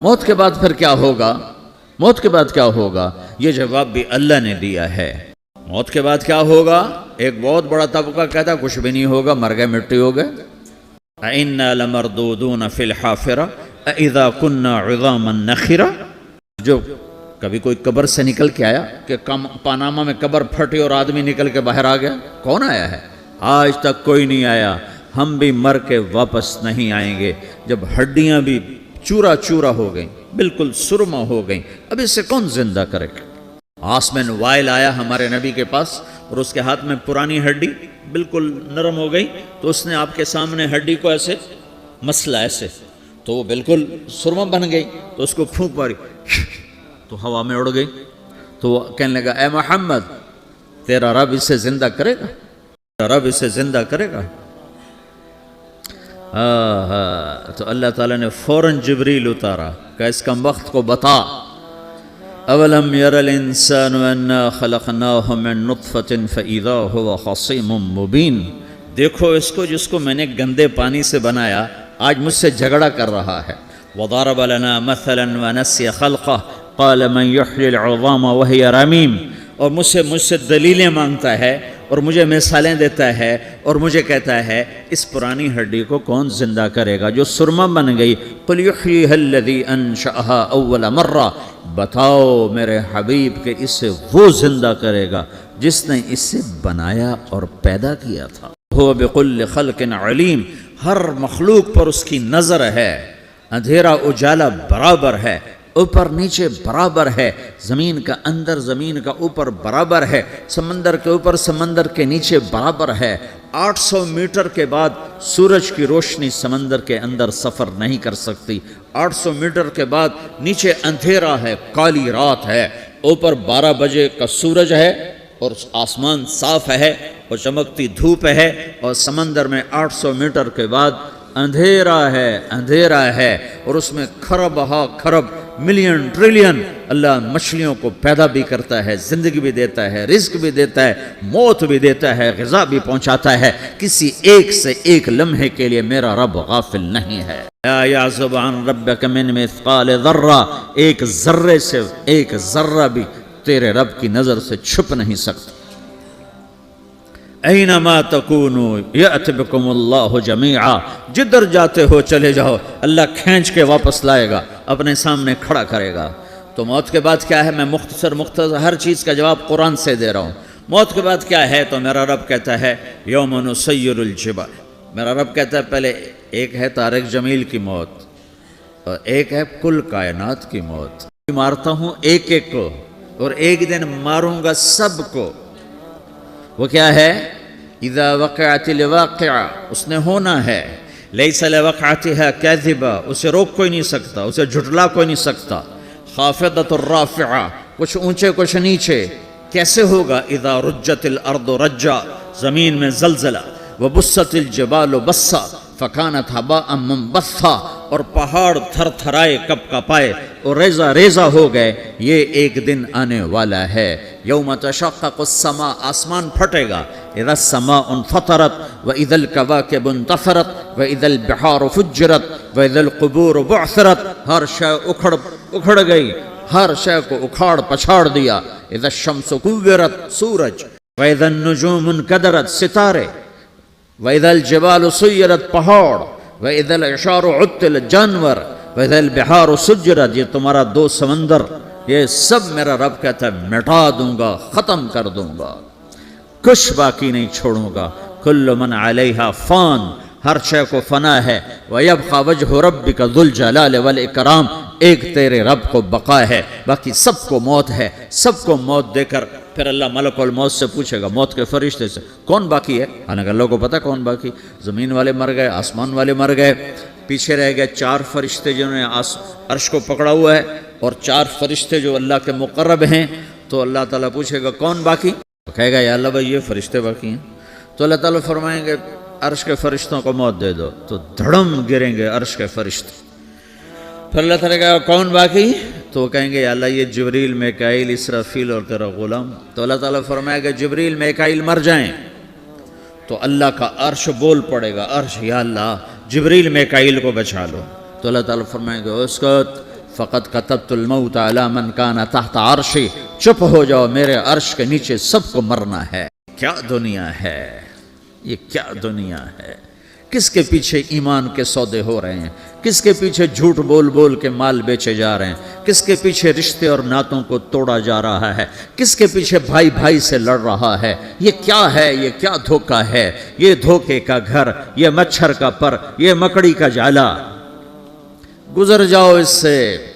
موت کے بعد پھر کیا ہوگا؟ موت کے بعد کیا ہوگا؟ یہ جواب بھی اللہ نے دیا ہے۔ موت کے بعد کیا ہوگا؟ ایک بہت بڑا طبقہ کہتا ہے، کچھ بھی نہیں ہوگا، مر گئے، مٹی ہو گئے۔ اِنَّا لَمَرْدُودُونَ فِي الْحَافِرَةِ اِذَا كُنَّا عِظَامًا نَخِرًا جو کبھی کوئی قبر سے نکل کے آیا کہ کم پاناما میں قبر پھٹی اور آدمی نکل کے باہر آ گیا، کون آیا ہے؟ آج تک کوئی نہیں آیا۔ ہم بھی مر کے واپس نہیں آئیں گے۔ جب ہڈیاں بھی چورا چورا ہو گئیں، بالکل سرما ہو گئیں۔ اب اسے کون زندہ کرے؟ گا آسمین وائل آیا ہمارے نبی کے پاس اور اس کے ہاتھ میں پرانی ہڈی بالکل نرم ہو گئی۔ تو اس نے آپ کے سامنے ہڈی کو ایسے مسئلہ ایسے تو وہ بالکل سرما بن گئی۔ تو اس کو پھونک ماری۔ تو ہوا میں اڑ گئی۔ تو وہ کہنے لگا، اے محمد، تیرا رب اسے زندہ کرے گا؟ تیرا رب اسے زندہ کرے گا؟ ہاں،, ہاں تو اللہ تعالیٰ نے فوراً جبریل اتارا کہ اس کا وقت کو بتا۔ اولم یر الانسان انا خلقناہ من نطفت فاذا هو خصیم مبین۔ دیکھو اس کو، جس کو میں نے گندے پانی سے بنایا، آج مجھ سے جھگڑا کر رہا ہے۔ وضرب لنا مثلا ونسی خلقه، قال من يحيي العظام وهي رمیم اور مجھ سے مجھ سے دلیلیں مانگتا ہے، اور مجھے مثالیں دیتا ہے۔ اور مجھے کہتا ہے، اس پرانی ہڈی کو کون زندہ کرے گا جو سرما بن گئی؟ قل یحییها الذی انشأها اول مرہ۔ بتاؤ میرے حبیب کہ اسے وہ زندہ کرے گا جس نے اسے بنایا اور پیدا کیا تھا۔ وہ بکل خلق علیم۔ ہر مخلوق پر اس کی نظر ہے۔ اندھیرا اجالا برابر ہے۔ اوپر نیچے برابر ہے، زمین کا اندر زمین کا اوپر برابر ہے، سمندر کے اوپر سمندر کے نیچے برابر ہے۔ آٹھ سو میٹر کے بعد سورج کی روشنی سمندر کے اندر سفر نہیں کر سکتی۔ آٹھ سو میٹر کے بعد نیچے اندھیرا ہے، کالی رات ہے۔ اوپر بارہ بجے کا سورج ہے اور آسمان صاف ہے اور چمکتی دھوپ ہے اور سمندر میں آٹھ سو میٹر کے بعد اندھیرا ہے اندھیرا ہے اور اس میں کھرب ہا کھرب ملین ٹریلین اللہ مچھلیوں کو پیدا بھی کرتا ہے، زندگی بھی دیتا ہے، رزق بھی دیتا ہے، موت بھی دیتا ہے، غذا بھی پہنچاتا ہے۔ کسی ایک سے ایک لمحے کے لیے میرا رب غافل نہیں ہے۔ لا یعزب عن ربک من مثقال ذرہ، ایک ذرے سے ایک ذرہ بھی تیرے رب کی نظر سے چھپ نہیں سکتا۔ اینما تکونو یأت بکم اللہ جمیعا جدر جاتے ہو چلے جاؤ، اللہ کھینچ کے واپس لائے گا۔ اپنے سامنے کھڑا کرے گا۔ تو موت کے بعد کیا ہے؟ میں مختصر مختصر ہر چیز کا جواب قرآن سے دے رہا ہوں۔ موت کے بعد کیا ہے؟ تو میرا رب کہتا ہے، یوم نسیر الجبال۔ میرا رب کہتا ہے، پہلے ایک ہے طارق جمیل کی موت، اور ایک ہے کل کائنات کی موت۔ مارتا ہوں ایک ایک کو، اور ایک دن ماروں گا سب کو۔ وہ کیا ہے؟ اذا وقعت الواقعہ، اس نے ہونا ہے۔ لئی وقعتها کاذبہ اسے روک کوئی نہیں سکتا، اسے جھٹلا کوئی نہیں سکتا۔ خافضت الرافعہ کچھ اونچے، کچھ نیچے۔ کیسے ہوگا؟ اذا رجت الارض رجا، زمین میں زلزلہ۔ وبست الجبال بسا فکانت ہبا منبثا۔ اور پہاڑ تھر تھرائے کپ کپائے اور ریزہ ریزہ ہو گئے، یہ ایک دن آنے والا ہے۔ یوم تشقق السماء، آسمان پھٹے گا۔ اذا السماء انفطرت و واذا الكواكب انتثرت واذا البحار فجرت و واذا القبور بعثرت۔ ہر شے اکھڑ اکھڑ گئی۔ ہر شے کو اکھاڑ پچھاڑ دیا۔ اذا الشمس کورت، سورج۔ و واذا النجوم انکدرت، ستارے۔ و وَإِذَا الْجِبَالُ سُيِّرَتْ پہاڑ۔ وَإِذَا الْعِشَارُ عُطِّلَ جانور وَإِذَا الْبِحَارُ سُجِّرَتْ، یہ تمہارا دو سمندر، یہ سب میرا رب کہتا ہے، مٹا دوں گا، ختم کر دوں گا۔ کچھ باقی نہیں چھوڑوں گا۔ کل من علیہا فان، ہر شے کو فنا ہے۔ وَيَبْقَى وَجْهُ رَبِّكَ ذُو الْجَلَالِ وَالْإِكْرَامِ، ایک تیرے رب کو بقا ہے، باقی سب کو موت ہے۔ سب کو موت دے کر پھر اللہ ملک الموت سے پوچھے گا، موت کے فرشتے سے، کون باقی ہے؟ ہاں، حالانکہ اللہ کو پتہ کون باقی، زمین والے مر گئے، آسمان والے مر گئے، پیچھے رہ گئے چار فرشتے جنہوں نے عرش کو پکڑا ہوا ہے، اور چار فرشتے جو اللہ کے مقرب ہیں، تو اللہ تعالیٰ پوچھے گا، کون باقی؟ کہے گا، یا اللہ بھائی، یہ فرشتے باقی ہیں۔ تو اللہ تعالیٰ فرمائیں گے، عرش کے فرشتوں کو موت دے دو۔ تو دھڑم گریں گے عرش کے فرشتے۔ پھر اللہ تعالیٰ کہا کون باقی؟ تو وہ کہیں گے، یا اللہ، یہ جبریل میکائل اسرافیل اور تیرا غلام۔ تو اللہ تعالیٰ فرمائے گا جبریل میکائل مر جائیں۔ تو اللہ کا عرش بول پڑے گا، عرش، یا اللہ، جبریل میکائل کو بچا لو۔ تو اللہ تعالیٰ فرمائے گا اس کو فقط قطبت الموت علی من کان تحت عرشی۔ چپ ہو جاؤ، میرے عرش کے نیچے سب کو مرنا ہے۔ کیا دنیا ہے؟ یہ کیا دنیا ہے؟ کس کے پیچھے ایمان کے سودے ہو رہے ہیں؟ کس کے پیچھے جھوٹ بول بول کے مال بیچے جا رہے ہیں؟ کس کے پیچھے رشتے اور ناتوں کو توڑا جا رہا ہے؟ کس کے پیچھے بھائی بھائی سے لڑ رہا ہے؟ یہ کیا ہے؟ یہ کیا دھوکہ ہے؟ یہ دھوکے کا گھر، یہ مچھر کا پر، یہ مکڑی کا جالا گزر جاؤ اس سے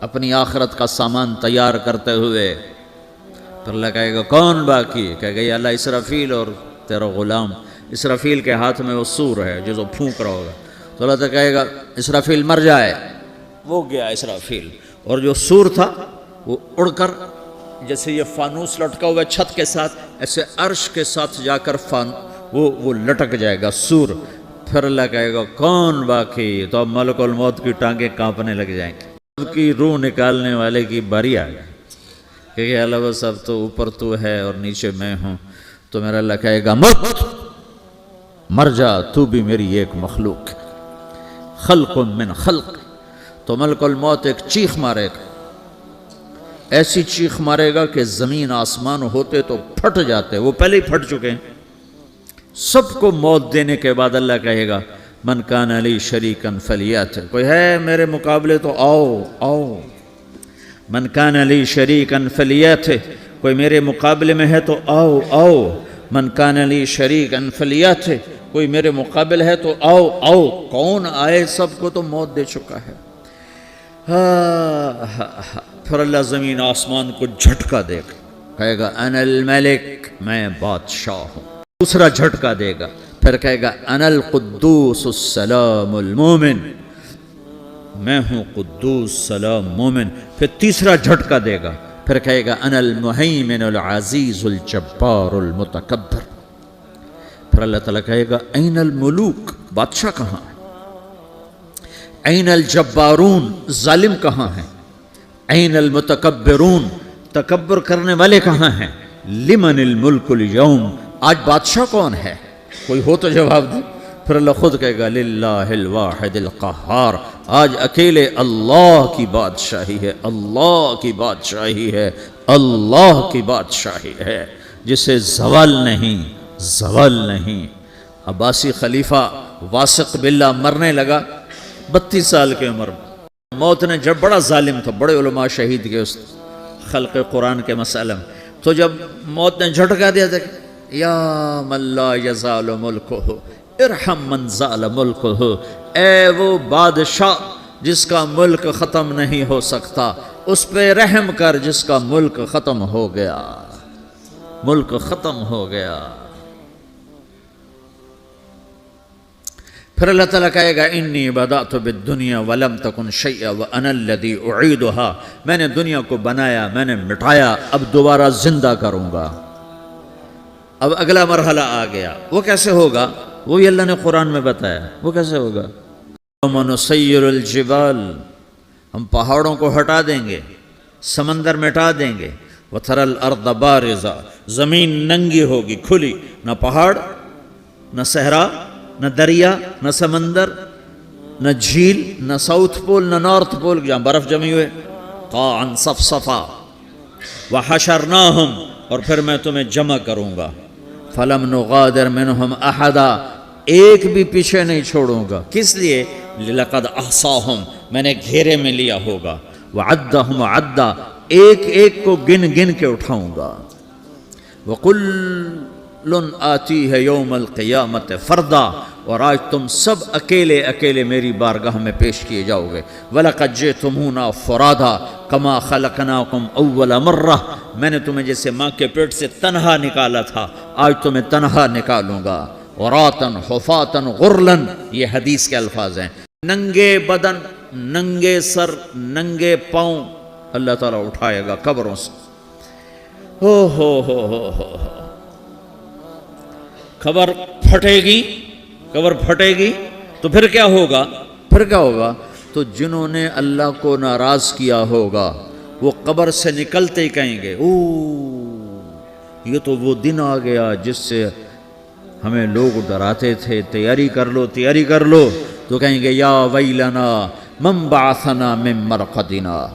اپنی آخرت کا سامان تیار کرتے ہوئے۔ پھر اللہ کہے گا کون باقی؟ کہے گا یہ اللہ، اسرافیل اور تیرا غلام۔ اسرافیل کے ہاتھ میں وہ سور ہے جو پھونک رہا ہوگا۔ تو اللہ تعالیٰ کہے گا، اسرافیل مر جائے۔ وہ گیا اسرافیل۔ اور جو سور تھا، وہ اڑ کر جیسے یہ فانوس لٹکا ہوا ہے چھت کے ساتھ، ایسے عرش کے ساتھ جا کر فان، وہ وہ لٹک جائے گا سور۔ پھر اللہ کہے گا، کون باقی؟ تو اب ملک الموت کی ٹانگیں کانپنے لگ جائیں۔ گے سب کی روح نکالنے والے کی باری آ گئی۔ کہ اللہ بس تو اوپر تو ہے اور نیچے میں ہوں۔ تو میرا اللہ کہے گا، مت! مر جا، تو بھی میری ایک مخلوق۔ خلق من خلق، تو ملک الموت ایک چیخ مارے گا۔ ایسی چیخ مارے گا کہ زمین آسمان ہوتے تو پھٹ جاتے، وہ پہلے ہی پھٹ چکے ہیں۔ سب کو موت دینے کے بعد اللہ کہے گا، من کان علی شریکن فلیات۔ کوئی ہے میرے مقابلے تو آؤ آؤ۔ من کان علی شریکن فلیات۔ کوئی میرے مقابلے میں ہے تو آؤ آؤ۔ من کان علی شریکن فلیات کوئی میرے مقابل ہے تو آؤ آؤ، کون آئے سب کو تو موت دے چکا ہے۔ پھر اللہ زمین آسمان کو جھٹکا دے گا۔ کہے گا ان الملک، میں بادشاہ ہوں۔ دوسرا جھٹکا دے گا۔ پھر کہے گا ان القدوس السلام المومن۔ میں ہوں قدوس سلام مومن۔ پھر تیسرا جھٹکا دے گا۔ پھر کہے گا ان المحیمن العزیز الجبار المتکبر. پھر اللہ تعالیٰ کہے گا، این الملوک، بادشاہ کہاں ہے این الجبارون، ظالم کہاں ہیں؟ این المتکبرون، تکبر کرنے والے کہاں ہیں؟ لمن الملک اليوم آج بادشاہ کون ہے؟ کوئی ہو تو جواب دے. پھر اللہ خود کہے گا، للہ الواحد القہار، آج اکیلے اللہ کی بادشاہی ہے، اللہ کی بادشاہی ہے، اللہ کی بادشاہی ہے، جسے زوال نہیں زوال نہیں۔ عباسی خلیفہ واسق باللہ مرنے لگا، بتیس سال کی عمر میں۔ موت نے جب بڑا ظالم تھا، بڑے علماء شہید کے اس خلق قرآن کے مسئلہ میں، تو جب موت نے جھٹکا دیا تھا یا من لا یزال ملک ہو ارحم من زال ملک ہو اے وہ بادشاہ جس کا ملک ختم نہیں ہو سکتا، اس پہ رحم کر جس کا ملک ختم ہو گیا۔ ملک ختم ہو گیا۔ پھر اللہ تعالیٰ کہے گا، انی بدا بدات بالدنیا ولم تکن شیئا وانا الذی اعیدها میں نے دنیا کو بنایا، میں نے مٹایا، اب دوبارہ زندہ کروں گا۔ اب اگلا مرحلہ آ گیا۔ وہ کیسے ہوگا؟ وہی اللہ نے قرآن میں بتایا وہ کیسے ہوگا؟ من سیر الجبال۔ ہم پہاڑوں کو ہٹا دیں گے، سمندر مٹا دیں گے۔ وتر الارض بارزا۔ زمین ننگی ہوگی، کھلی۔ نہ پہاڑ، نہ صحرا، نہ دریا، نہ سمندر، نہ جھیل، نہ ساؤتھ پول، نہ نارتھ پول، جہاں برف جمی ہوئے۔ قاعن صف صفا وحشرناہم اور پھر میں تمہیں جمع کروں گا۔ فلم نغادر منہم احدا ایک بھی پیچھے نہیں چھوڑوں گا۔ کس لیے؟ لقد احصاہم میں نے گھیرے میں لیا ہوگا۔ وعدہم عدا۔ ایک ایک کو گن گن کے اٹھاؤں گا۔ وکل آتی ہے یوم القیامت فردا اور آج تم سب اکیلے اکیلے میری بارگاہ میں پیش کیے جاؤ گے۔ وَلَقَدْ جِئْتُمُونَا فُرَادًا كَمَا خَلَقْنَاكُمْ أَوَّلَ مَرَّةٍ میں نے تمہیں جیسے ماں کے پیٹ سے تنہا نکالا تھا، آج تمہیں تنہا نکالوں گا۔ وَرَاتًا، حُفَاتًا، غُرْلًا، یہ حدیث کے الفاظ ہیں۔ ننگے بدن، ننگے سر، ننگے پاؤں، اللہ تعالیٰ اٹھائے گا قبروں سے۔ ہو ہو ہو ہو ہو۔ خبر پھٹے گی خبر پھٹے گی، تو پھر کیا ہوگا؟ پھر کیا ہوگا؟ تو جنہوں نے اللہ کو ناراض کیا ہوگا، وہ قبر سے نکلتے ہی کہیں گے او یہ تو وہ دن آ گیا جس سے ہمیں لوگ ڈراتے تھے، تیاری کر لو، تیاری کر لو۔ تو کہیں گے، یا ویلنا، من بعثنا من مرقدنا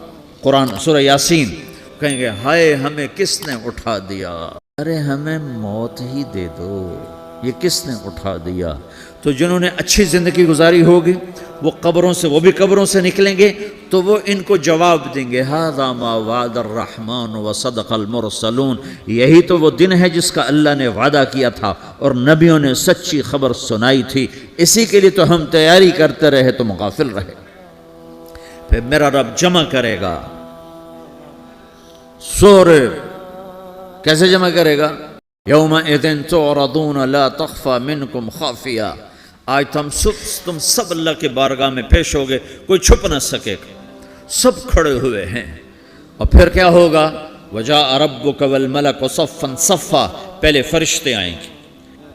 قرآن سورہ یاسین کہیں گے، ہائے، ہمیں کس نے اٹھا دیا؟ ارے، ہمیں موت ہی دے دو۔ یہ کس نے اٹھا دیا؟ تو جنہوں نے اچھی زندگی گزاری ہوگی، وہ قبروں سے، وہ بھی قبروں سے نکلیں گے، تو وہ ان کو جواب دیں گے ہاذا ما وعد الرحمن و صدق المرسلون. یہی تو وہ دن ہے جس کا اللہ نے وعدہ کیا تھا اور نبیوں نے سچی خبر سنائی تھی۔ اسی کے لیے تو ہم تیاری کرتے رہے تو مغافل رہے۔ پھر میرا رب جمع کرے گا۔ سور کیسے جمع کرے گا؟ یوم اذن تعرضون لا تخفى منکم خافیہ۔ آج تم سب تم سب اللہ کے بارگاہ میں پیش ہوگے، کوئی چھپ نہ سکے۔ گا سب کھڑے ہوئے ہیں۔ اور پھر کیا ہوگا؟ وجا ربک والملک صفا صفا۔ پہلے فرشتے آئیں گے۔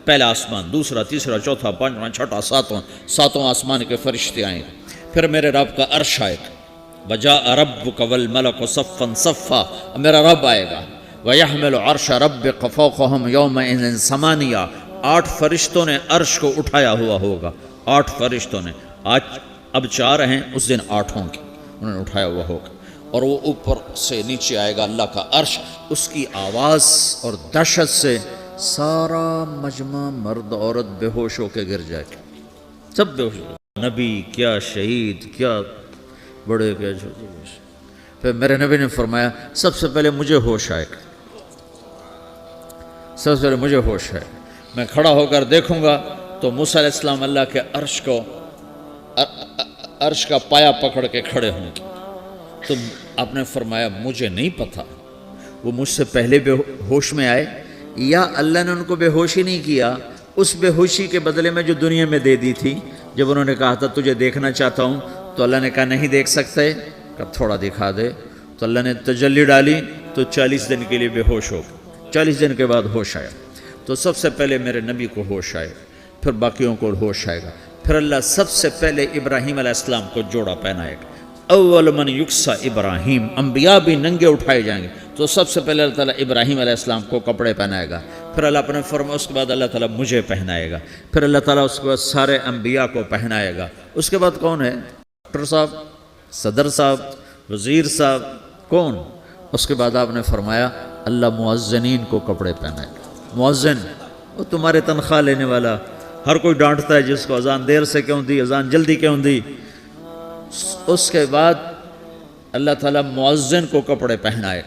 پہلا آسمان، دوسرا، تیسرا، چوتھا، پانچواں، چھٹا، ساتواں۔ ساتواں آسمان کے فرشتے آئیں گے۔ پھر میرے رب کا عرش آئے گا۔ وجا ربک والملک صفا صفا۔ میرا رب آئے گا۔ وَيَحْمِلُ عَرْشَ رَبِّكَ فَوْقَهُمْ يَوْمَئِذٍ ثَمَانِيَةٌ آٹھ فرشتوں نے عرش کو اٹھایا ہوا ہوگا۔ آٹھ فرشتوں نے۔ آج اب چار ہیں اس دن آٹھوں کی انہوں نے اٹھایا ہوا ہوگا۔ اور وہ اوپر سے نیچے آئے گا اللہ کا عرش۔ اس کی آواز اور دہشت سے سارا مجمع مرد عورت بے ہوش ہو کے گر جائے گا۔ سب بے ہوش ہو نبی، کیا شہید، کیا بڑے کیا پھر میرے نبی نے فرمایا، سب سے پہلے مجھے ہوش آئے گا۔ سب سے پہلے مجھے ہوش ہے۔ میں کھڑا ہو کر دیکھوں گا تو موسیٰ علیہ السلام اللہ کے عرش کو، عرش کا پایا پکڑ کے کھڑے ہوں گے۔ تو آپ نے فرمایا، مجھے نہیں پتا وہ مجھ سے پہلے بے ہوش میں آئے۔ یا اللہ نے ان کو بے ہوشی نہیں کیا، اس بے ہوشی کے بدلے میں جو دنیا میں دے دی تھی۔ جب انہوں نے کہا تھا، تجھے دیکھنا چاہتا ہوں، تو اللہ نے کہا، نہیں دیکھ سکتے۔ کہ تھوڑا دکھا دے۔ تو اللہ نے تجلی ڈالی تو چالیس دن کے لیے بے ہوش ہو گئے۔ چالیس دن کے بعد ہوش آیا۔ تو سب سے پہلے میرے نبی کو ہوش آئے، پھر باقیوں کو ہوش آئے گا۔ پھر اللہ سب سے پہلے ابراہیم علیہ السلام کو جوڑا پہنائے گا۔ اول من یکسا ابراہیم، انبیاء بھی ننگے اٹھائے جائیں گے۔ تو سب سے پہلے اللہ تعالیٰ ابراہیم علیہ السلام کو کپڑے پہنائے گا۔ پھر اللہ اپنے فرما، اس کے بعد اللہ تعالیٰ مجھے پہنائے گا۔ پھر اللہ تعالیٰ اس کے بعد سارے انبیاء کو پہنائے گا۔ اس کے بعد کون ہے؟ ڈاکٹر صاحب، صدر صاحب، وزیر صاحب، کون؟ اس کے بعد آپ نے فرمایا اللہ معزنین کو کپڑے پہنائے۔ معزن، وہ تمہارے تنخواہ لینے والا۔ ہر کوئی ڈانٹتا ہے جس کو اذان دیر سے کیوں دی، اذان جلدی کیوں دی۔ اس کے بعد اللہ تعالیٰ معزن کو کپڑے پہنائے۔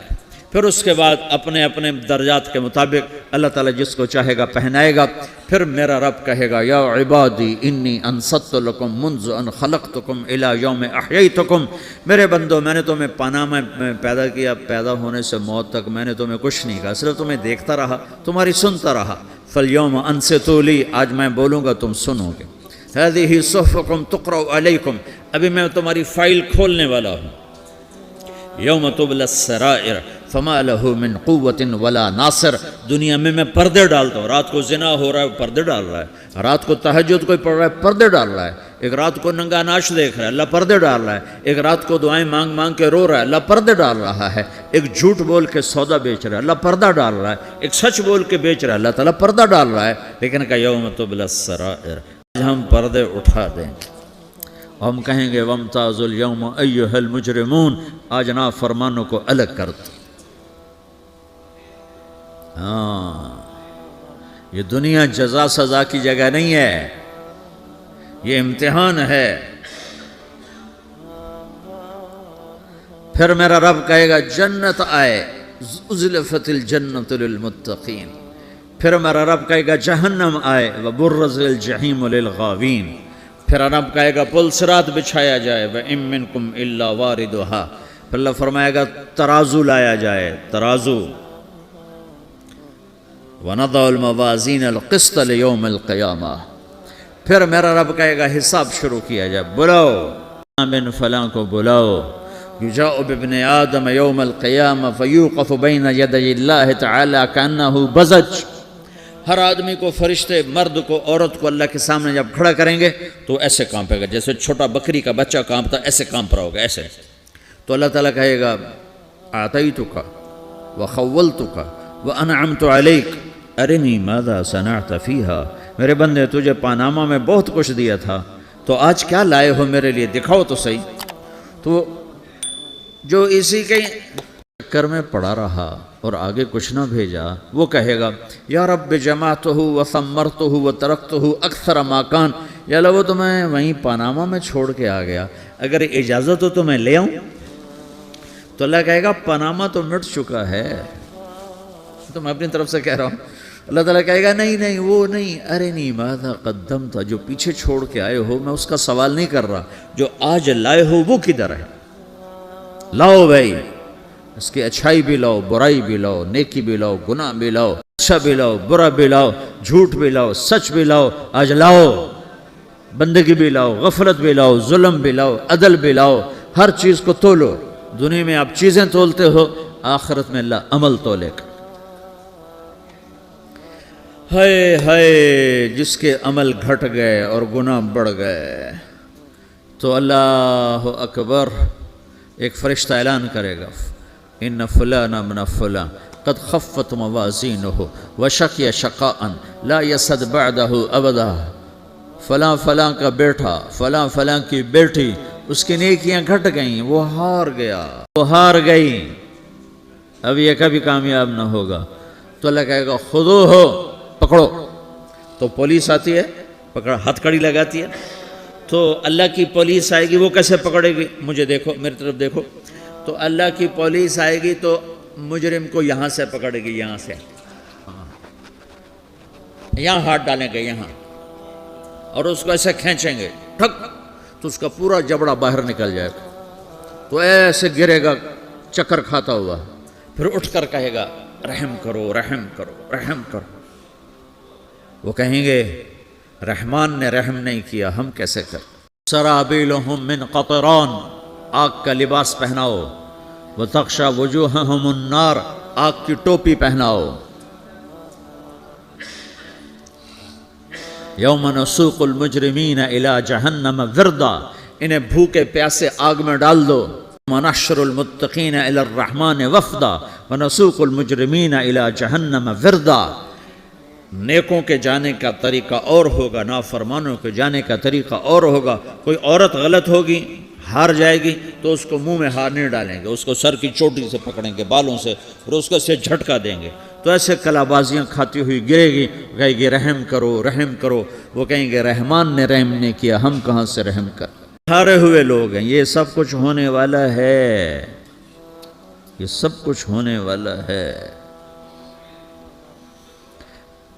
پھر اس کے بعد اپنے اپنے درجات کے مطابق اللہ تعالیٰ جس کو چاہے گا پہنائے گا۔ پھر میرا رب کہے گا، یا عبادی، انی انست لکم منذ ان خلقتکم الى یوم احییتکم۔ میرے بندو، میں نے تمہیں پانامہ میں پیدا کیا، پیدا ہونے سے موت تک میں نے تمہیں کچھ نہیں کہا، صرف تمہیں دیکھتا رہا، تمہاری سنتا رہا۔ فالیوم انستو لی، آج میں بولوں گا، تم سنو گے۔ هذه صحفکم تقرأ علیکم۔ ابھی میں تمہاری فائل کھولنے والا ہوں۔ یوم تبل السرائر فما له من قوت ولا ناصر۔ دنیا میں میں پردے ڈالتا ہوں۔ رات کو زنا ہو رہا ہے پردے ڈال رہا ہے۔ رات کو تہجد کوئی پڑھ رہا ہے، پردے ڈال رہا ہے۔ ایک رات کو ننگا ناش دیکھ رہا ہے، اللہ پردے ڈال رہا ہے۔ ایک رات کو دعائیں مانگ مانگ کے رو رہا ہے، اللہ پردے ڈال رہا ہے۔ ایک جھوٹ بول کے سودا بیچ رہا ہے، اللہ پردہ ڈال رہا ہے۔ ایک سچ بول کے بیچ رہا ہے، اللہ تعالیٰ پردہ ڈال رہا ہے۔ لیکن کہ یوم تبل السرائر۔ آج ہم پردے اٹھا دیں ہم کہیں گے ومتاز الیوم ایہا المجرمون۔ آج نا فرمانوں کو الگ کر دو۔ ہاں۔ یہ دنیا جزا سزا کی جگہ نہیں ہے۔ یہ امتحان ہے۔ پھر میرا رب کہے گا، جنت آئے ازلفت الجنت للمتقین۔ پھر میرا رب کہے گا، جہنم آئے، وبرز الجحیم للغاوین۔ پھر رب کہے گا، پل سرات بچھایا جائے، وَإِن مِّنكُمْ إِلَّا وَارِدُهَا۔ پھر اللہ فرمائے گا، ترازو لایا جائے، ترازو۔ وَنَضَعُ الْمَوَازِينَ الْقِسْطَ لِيَوْمِ الْقِيَامَةِ پھر میرا رب کہے گا، حساب شروع کیا جائے۔ بلاؤ۔ بن فلاں کو بلاؤ۔ یجاء بابن آدم یوم القیامہ فیوقف بین یدی اللہ تعالی کانہو بزج۔ ہر آدمی کو، فرشتے، مرد کو، عورت کو اللہ کے سامنے جب کھڑا کریں گے، تو ایسے کانپے گا۔ جیسے چھوٹا بکری کا بچہ کانپتا ایسے کانپ رہا ہوگا، ایسے۔ تو اللہ تعالیٰ کہے گا آتیتک وخولتک وانعمت علیک ارنی ماذا صنعت فیہا؟ میرے بندے، تجھے پاناما میں بہت کچھ دیا تھا۔ تو آج کیا لائے ہو میرے لیے؟ دکھاؤ تو صحیح۔ تو جو اسی کے چکر میں پڑا رہا اور آگے کچھ نہ بھیجا، وہ کہے گا، یا رب جماعت ہو و ثمرت ہو و ترقت ہو اکثر ماکان یا اللہ وہ تو میں وہیں پاناما میں چھوڑ کے آ گیا۔ اگر اجازت ہو تو میں لے آؤں۔ تو اللہ کہے گا، پاناما تو مٹ چکا ہے۔ تو میں اپنی طرف سے کہہ رہا ہوں اللہ تعالیٰ کہے گا نہیں نہیں وہ نہیں ارے نہیں ماذا قدم تھا جو پیچھے چھوڑ کے آئے ہو میں اس کا سوال نہیں کر رہا جو آج لائے ہو وہ کدھر ہے لاؤ بھائی اس کی اچھائی بھی لاؤ برائی بھی لاؤ نیکی بھی لاؤ گناہ بھی لاؤ اچھا بھی لاؤ برا بھی لاؤ جھوٹ بھی لاؤ سچ بھی لاؤ آج لاؤ بندگی بھی لاؤ غفلت بھی لاؤ ظلم بھی لاؤ عدل بھی لاؤ ہر چیز کو تولو دنیا میں آپ چیزیں تولتے ہو آخرت میں اللہ عمل تولے گا ہائے ہائے، جس کے عمل گھٹ گئے اور گناہ بڑھ گئے۔ تو اللہ اکبر ایک فرشتہ اعلان کرے گا، ان فلاں من فلاں قد خفت موازینہ وشقی شقاء لا یسد بعدہ ابدا۔ فلاں فلاں کا بیٹا، فلاں فلاں کی بیٹی، اس کی نیکیاں گھٹ گئیں، وہ ہار گیا، وہ ہار گئی اب یہ کبھی کامیاب نہ ہوگا۔ تو اللہ کہے گا، خودو ہو پکڑو۔ تو پولیس آتی ہے، پکڑ، ہتھ کڑی لگاتی ہے۔ تو اللہ کی پولیس آئے گی، وہ کیسے پکڑے گی؟ مجھے دیکھو، میری طرف دیکھو۔ تو اللہ کی پولیس آئے گی تو مجرم کو یہاں سے پکڑے گی، یہاں سے۔ ہاں۔ یہاں ہاتھ ڈالیں گے، یہاں۔ اور اس کو ایسے کھینچیں گے، ٹھک۔ تو اس کا پورا جبڑا باہر نکل جائے گا۔ تو ایسے گرے گا، چکر کھاتا ہوا۔ پھر اٹھ کر کہے گا، رحم کرو رحم کرو رحم کرو۔ وہ کہیں گے، رحمان نے رحم نہیں کیا، ہم کیسے کر؟ سرابیلہم من قطران، آگ کا لباس پہناؤ وہ تخشا وجوہہم النار، آگ کی ٹوپی پہناؤ۔ یوم نسوق المجرمین الى جہنم وردا، انہیں بھوکے پیاسے آگ میں ڈال دو۔ ونحشر المتقین الى الرحمن وفدا، ونسوق المجرمین الى جہنم وردا۔ نیکوں کے جانے کا طریقہ اور ہوگا، نافرمانوں کے جانے کا طریقہ اور ہوگا۔ کوئی عورت غلط ہوگی، ہار جائے گی، تو اس کو منہ میں ہار نہیں ڈالیں گے، اس کو سر کی چوٹی سے پکڑیں گے، بالوں سے، اور اس کو سے جھٹکا دیں گے۔ تو ایسے کلا بازیاں کھاتی ہوئی گرے گی، کہے گی، رحم کرو رحم کرو۔ وہ کہیں گے، رحمان نے رحم نہیں کیا، ہم کہاں سے رحم کر؟ ہارے ہوئے لوگ ہیں، یہ سب کچھ ہونے والا ہے۔ یہ سب کچھ ہونے والا ہے۔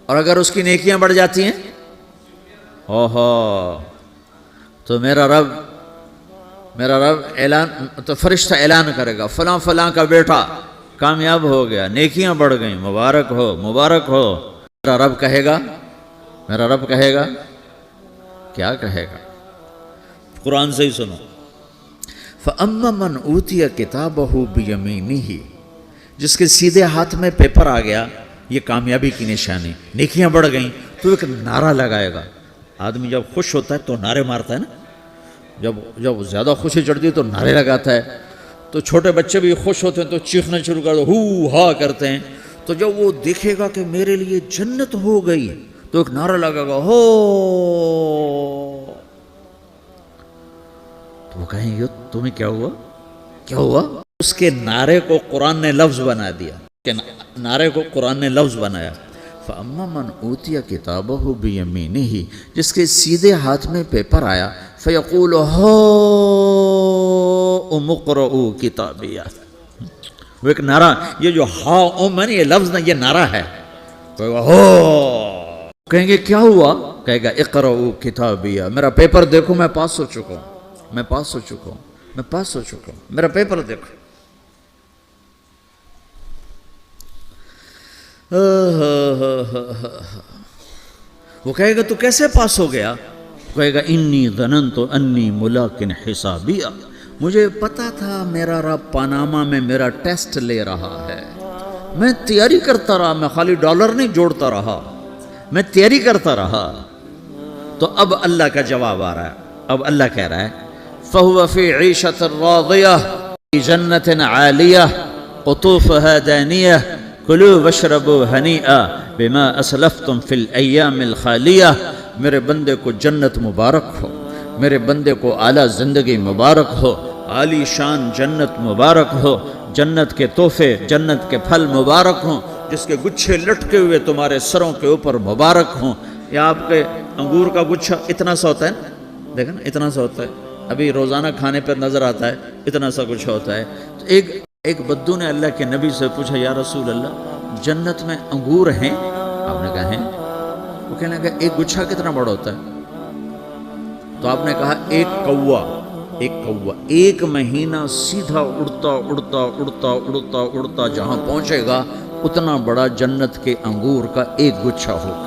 اور اگر اس کی نیکیاں بڑھ جاتی ہیں؟ اوہو تو میرا رب میرا رب اعلان، تو فرشتہ اعلان کرے گا، فلاں فلاں کا بیٹا کامیاب ہو گیا، نیکیاں بڑھ گئیں، مبارک ہو مبارک ہو۔ میرا رب کہے گا، میرا رب کہے گا، کیا کہے گا؟ قرآن سے ہی سنو۔ فَأَمَّا مَنْ أُوتِيَ كِتَابَهُ بِيَمِينِهِ، جس کے سیدھے ہاتھ میں پیپر آ گیا یہ کامیابی کی نشانی۔ نیکیاں بڑھ گئیں، تو ایک نعرہ لگائے گا۔ آدمی جب خوش ہوتا ہے تو نعرے مارتا ہے نا۔ جب جب زیادہ خوشی چڑھتی ہے تو نعرے لگاتا ہے۔ تو چھوٹے بچے بھی خوش ہوتے ہیں تو چیخنا شروع کر دو، ہو ہا کرتے ہیں۔ تو جب وہ دیکھے گا کہ میرے لیے جنت ہو گئی، تو ایک نعرہ لگا گا، ہو۔ تو وہ کہیں گے، تمہیں کیا ہوا؟ کیا ہوا؟ اس کے نعرے کو قرآن نے لفظ بنا دیا۔ کہ نعرے کو قرآن نے لفظ بنایا۔ فاما فَأَمَّا مَنْ أُوتِيَ كِتَابَهُ بِيَمِينِهِ، جس کے سیدھے ہاتھ میں پیپر آیا، فَيَقُولُ هَا مُقْرَعُوا كِتَابِيَا وہ ایک نعرہ، یہ جو ہا ام ہے یہ لفظ نہ یہ نعرہ ہے۔ ہو! کہیں گے، کیا ہوا؟ کہے گا اقرأوا کتابیہ میرا پیپر دیکھو، میں پاس ہو چکا ہوں۔ میں پاس ہو چکا ہوں۔ میں پاس ہو چکا ہوں۔ میرا پیپر دیکھو۔ وہ کہے گا، تو کیسے پاس ہو گیا؟ کہے گا، انی ظننت انی ملاقن حسابیہ مجھے پتا تھا میرا رب پاناما میں میرا ٹیسٹ لے رہا ہے۔ میں تیاری کرتا رہا، میں خالی ڈالر نہیں جوڑتا رہا، میں تیاری کرتا رہا۔ تو اب اللہ کا جواب آ رہا ہے، اب اللہ کہہ رہا ہے فَهُوَ فِي عِيشَةٍ رَاضِيَةٍ فِي جَنَّةٍ عَالِيَةٍ قُطُوفُهَا دَانِيَةٍ کلو وشربو ہنیئا بما اسلفتم فی الایام الخالیہ۔ میرے بندے کو جنت مبارک ہو۔ میرے بندے کو اعلیٰ زندگی مبارک ہو۔ عالی شان جنت مبارک ہو۔ جنت کے تحفے، جنت کے پھل مبارک ہوں۔ جس کے گچھے لٹکے ہوئے تمہارے سروں کے اوپر مبارک ہوں۔ یا آپ کے انگور کا گچھا اتنا سا ہوتا ہے۔ نا دیکھا نا، اتنا سا ہوتا ہے۔ ابھی روزانہ کھانے پر نظر آتا ہے، اتنا سا کچھ ہوتا ہے۔ تو ایک ایک بدو نے اللہ کے نبی سے پوچھا، یا رسول اللہ، جنت میں انگور ہیں؟ آپ نے کہا، ہیں۔ وہ کہنے لگا، ایک گچھا کتنا بڑا ہوتا ہے؟ تو آپ نے کہا، ایک کوا ایک کوا، ایک مہینہ سیدھا اڑتا اڑتا اڑتا اڑتا اڑتا، جہاں پہنچے گا، اتنا بڑا جنت کے انگور کا ایک گچھا ہوگا۔